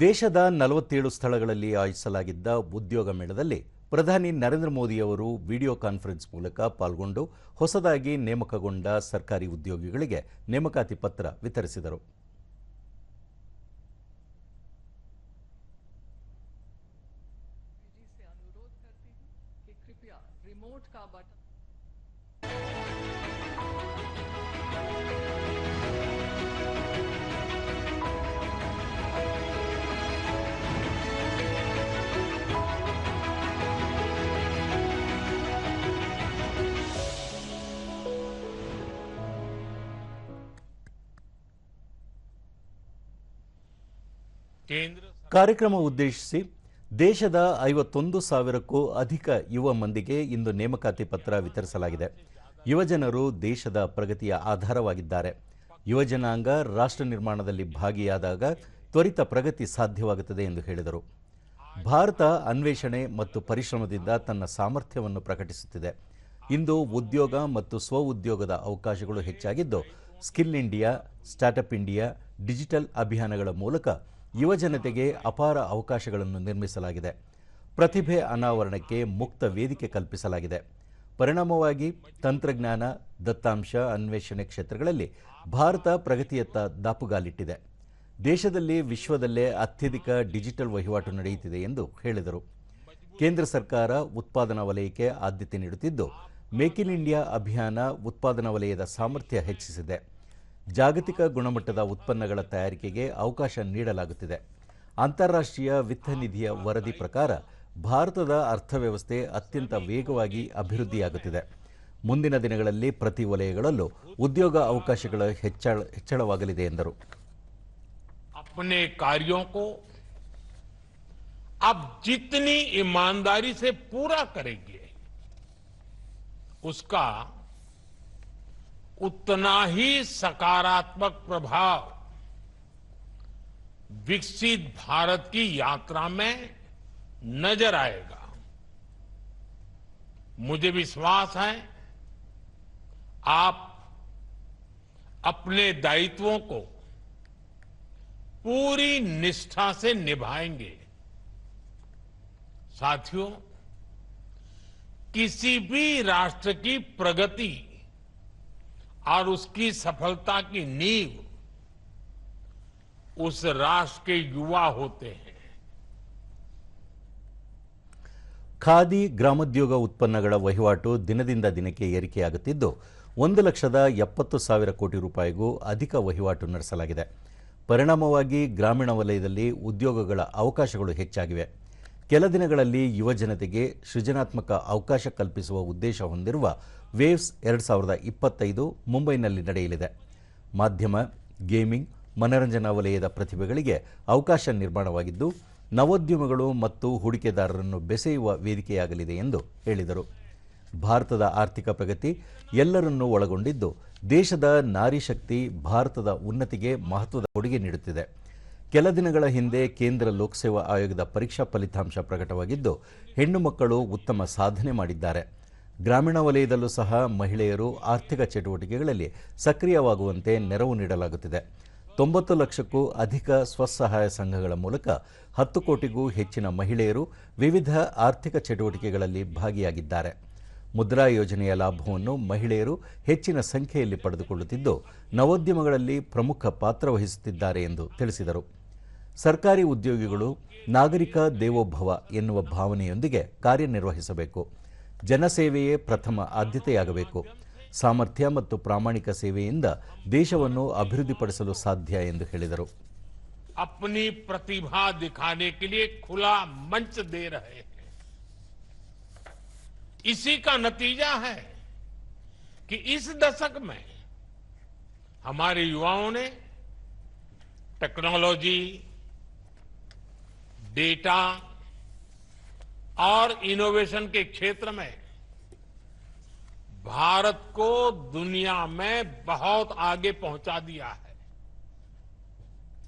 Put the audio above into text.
ದೇಶದ ನಲವತ್ತೇಳು ಸ್ಥಳಗಳಲ್ಲಿ ಆಯೋಜಿಸಲಾಗಿದ್ದ ಉದ್ಯೋಗ ಮೇಳದಲ್ಲಿ ಪ್ರಧಾನಿ ನರೇಂದ್ರ ಮೋದಿಯವರು ವಿಡಿಯೋ ಕಾನ್ಫರೆನ್ಸ್ ಮೂಲಕ ಪಾಲ್ಗೊಂಡು ಹೊಸದಾಗಿ ನೇಮಕಗೊಂಡ ಸರ್ಕಾರಿ ಉದ್ಯೋಗಿಗಳಿಗೆ ನೇಮಕಾತಿ ಪತ್ರ ವಿತರಿಸಿದರು जी से अनुरोध करती हूँ कि कृपया रिमोट का बटन ಕಾರ್ಯಕ್ರಮ ಉದ್ದೇಶಿಸಿ ದೇಶದ ಐವತ್ತೊಂದು ಸಾವಿರಕ್ಕೂ ಅಧಿಕ ಯುವ ಮಂದಿಗೆ ಇಂದು ನೇಮಕಾತಿ ಪತ್ರ ವಿತರಿಸಲಾಗಿದೆ. ಯುವಜನರು ದೇಶದ ಪ್ರಗತಿಯ ಆಧಾರವಾಗಿದ್ದಾರೆ. ಯುವಜನಾಂಗ ರಾಷ್ಟ್ರ ನಿರ್ಮಾಣದಲ್ಲಿ ಭಾಗಿಯಾದಾಗ ತ್ವರಿತ ಪ್ರಗತಿ ಸಾಧ್ಯವಾಗುತ್ತದೆ ಎಂದು ಹೇಳಿದರು. ಭಾರತ ಅನ್ವೇಷಣೆ ಮತ್ತು ಪರಿಶ್ರಮದಿಂದ ತನ್ನ ಸಾಮರ್ಥ್ಯವನ್ನು ಪ್ರಕಟಿಸುತ್ತಿದೆ. ಇಂದು ಉದ್ಯೋಗ ಮತ್ತು ಸ್ವ ಉದ್ಯೋಗದ ಅವಕಾಶಗಳು ಹೆಚ್ಚಾಗಿದ್ದು, skill India startup India, digital ಅಭಿಯಾನಗಳ ಮೂಲಕ ಯುವಜನತೆಗೆ ಅಪಾರ ಅವಕಾಶಗಳನ್ನು ನಿರ್ಮಿಸಲಾಗಿದೆ. ಪ್ರತಿಭೆ ಅನಾವರಣಕ್ಕೆ ಮುಕ್ತ ವೇದಿಕೆ ಕಲ್ಪಿಸಲಾಗಿದೆ. ಪರಿಣಾಮವಾಗಿ ತಂತ್ರಜ್ಞಾನ, ದತ್ತಾಂಶ, ಅನ್ವೇಷಣೆ ಕ್ಷೇತ್ರಗಳಲ್ಲಿ ಭಾರತ ಪ್ರಗತಿಯತ್ತ ದಾಪುಗಾಲಿಟ್ಟಿದೆ. ದೇಶದಲ್ಲಿ ವಿಶ್ವದಲ್ಲೇ ಅತ್ಯಧಿಕ ಡಿಜಿಟಲ್ ವಹಿವಾಟು ನಡೆಯುತ್ತಿದೆ ಎಂದು ಹೇಳಿದರು. ಕೇಂದ್ರ ಸರ್ಕಾರ ಉತ್ಪಾದನಾ ವಲಯಕ್ಕೆ ಆದ್ಯತೆ ನೀಡುತ್ತಿದ್ದು, ಮೇಕ್ ಇನ್ ಇಂಡಿಯಾ ಅಭಿಯಾನ ಉತ್ಪಾದನಾ ವಲಯದ ಸಾಮರ್ಥ್ಯ ಹೆಚ್ಚಿಸಿದೆ. ಜಾಗತಿಕ ಗುಣಮಟ್ಟದ ಉತ್ಪನ್ನಗಳ ತಯಾರಿಕೆಗೆ ಅವಕಾಶ ನೀಡಲಾಗುತ್ತಿದೆ ಅಂತಾರಾಷ್ಟ್ರೀಯ ವಿತ್ತ ನಿಧಿಯ ವರದಿ ಪ್ರಕಾರ ಭಾರತದ ಅರ್ಥವ್ಯವಸ್ಥೆ ಅತ್ಯಂತ ವೇಗವಾಗಿ ಅಭಿವೃದ್ಧಿಯಾಗುತ್ತಿದೆ ಮುಂದಿನ ದಿನಗಳಲ್ಲಿ ಪ್ರತಿ ವಲಯಗಳಲ್ಲೂ ಉದ್ಯೋಗ ಅವಕಾಶಗಳ ಹೆಚ್ಚಳ ಹೆಚ್ಚಳವಾಗಲಿದೆ ಎಂದರು अपने कार्यों को आप जितनी ईमानदारी से पूरा करेंगे उसका उतना ही सकारात्मक प्रभाव। विकसित भारत की यात्रा में नज़र आएगा। मुझे विश्वास है, आप अपने दायित्वों को पूरी निष्ठा से निभाएँगे। साथियों, किसी भी राष्ट्र की प्रगति और उसकी सफलता की नींव उस राष्ट्र के युवा होते हैं ಖಾದಿ ಗ್ರಾಮೋದ್ಯೋಗ ಉತ್ಪನ್ನಗಳ ವಹಿವಾಟು ದಿನದಿಂದ ದಿನಕ್ಕೆ ಏರಿಕೆಯಾಗುತ್ತಿದ್ದು ಒಂದು ಲಕ್ಷದ ಎಪ್ಪತ್ತು ಸಾವಿರ ಕೋಟಿ ರೂಪಾಯಿಗೂ ಅಧಿಕ ವಹಿವಾಟು ನಡೆಸಲಾಗಿದೆ ಪರಿಣಾಮವಾಗಿ ಗ್ರಾಮೀಣ ವಲಯದಲ್ಲಿ ಉದ್ಯೋಗಗಳ ಅವಕಾಶಗಳು ಹೆಚ್ಚಾಗಿವೆ ಕೆಲ ದಿನಗಳಲ್ಲಿ ಯುವ ಜನತೆಗೆ ಸೃಜನಾತ್ಮಕ ಅವಕಾಶ ಕಲ್ಪಿಸುವ ಉದ್ದೇಶ ಹೊಂದಿರುವ ವೇವ್ಸ್ ಎರಡು ಸಾವಿರದ ಇಪ್ಪತ್ತೈದು ಮುಂಬೈನಲ್ಲಿ ನಡೆಯಲಿದೆ. ಮಾಧ್ಯಮ, ಗೇಮಿಂಗ್, ಮನರಂಜನಾ ವಲಯದ ಪ್ರತಿಭೆಗಳಿಗೆ ಅವಕಾಶ ನಿರ್ಮಾಣವಾಗಿದ್ದು, ನವೋದ್ಯಮಗಳು ಮತ್ತು ಹೂಡಿಕೆದಾರರನ್ನು ಬೆಸೆಯುವ ವೇದಿಕೆಯಾಗಲಿದೆ ಎಂದು ಹೇಳಿದರು. ಭಾರತದ ಆರ್ಥಿಕ ಪ್ರಗತಿ ಎಲ್ಲರನ್ನೂ ಒಳಗೊಂಡಿದ್ದು, ದೇಶದ ನಾರಿ ಶಕ್ತಿ ಭಾರತದ ಉನ್ನತಿಗೆ ಮಹತ್ವದ ಕೊಡುಗೆ ನೀಡುತ್ತಿದೆ. ಕೆಲ ದಿನಗಳ ಹಿಂದೆ ಕೇಂದ್ರ ಲೋಕಸೇವಾ ಆಯೋಗದ ಪರೀಕ್ಷಾ ಫಲಿತಾಂಶ ಪ್ರಕಟವಾಗಿದ್ದು, ಹೆಣ್ಣು ಮಕ್ಕಳು ಉತ್ತಮ ಸಾಧನೆ ಮಾಡಿದ್ದಾರೆ. ಗ್ರಾಮೀಣ ವಲಯದಲ್ಲೂ ಸಹ ಮಹಿಳೆಯರು ಆರ್ಥಿಕ ಚಟುವಟಿಕೆಗಳಲ್ಲಿ ಸಕ್ರಿಯವಾಗುವಂತೆ ನೆರವು ನೀಡಲಾಗುತ್ತಿದೆ. ತೊಂಬತ್ತು ಲಕ್ಷಕ್ಕೂ ಅಧಿಕ ಸ್ವಸಹಾಯ ಸಂಘಗಳ ಮೂಲಕ ಹತ್ತು ಕೋಟಿಗೂ ಹೆಚ್ಚಿನ ಮಹಿಳೆಯರು ವಿವಿಧ ಆರ್ಥಿಕ ಚಟುವಟಿಕೆಗಳಲ್ಲಿ ಭಾಗಿಯಾಗಿದ್ದಾರೆ. ಮುದ್ರಾ ಯೋಜನೆಯ ಲಾಭವನ್ನು ಮಹಿಳೆಯರು ಹೆಚ್ಚಿನ ಸಂಖ್ಯೆಯಲ್ಲಿ ಪಡೆದುಕೊಳ್ಳುತ್ತಿದ್ದು, ನವೋದ್ಯಮಗಳಲ್ಲಿ ಪ್ರಮುಖ ಪಾತ್ರ ವಹಿಸುತ್ತಿದ್ದಾರೆ ಎಂದು ತಿಳಿಸಿದರು. ಸರ್ಕಾರಿ ಉದ್ಯೋಗಿಗಳು ನಾಗರಿಕ ದೇವೋಭವ ಎನ್ನುವ ಭಾವನೆಯೊಂದಿಗೆ ಕಾರ್ಯನಿರ್ವಹಿಸಬೇಕು ಜನಸೇವೆಯೇ ಪ್ರಥಮ ಆದ್ಯತೆಯಾಗಬೇಕು ಸಾಮರ್ಥ್ಯ ಮತ್ತು ಪ್ರಾಮಾಣಿಕ ಸೇವೆಯಿಂದ ದೇಶವನ್ನು ಅಭಿವೃದ್ಧಿಪಡಿಸಲು ಸಾಧ್ಯ ಎಂದು ಹೇಳಿದರು अपनी प्रतिभा दिखाने के लिए खुला मंच दे रहे हैं इसी का नतीजा है कि इस दशक में हमारे युवाओं ने टेक्नोलॉजी डेटा और इनोवेशन के क्षेत्र में भारत को दुनिया में बहुत आगे पहुँचा दिया है।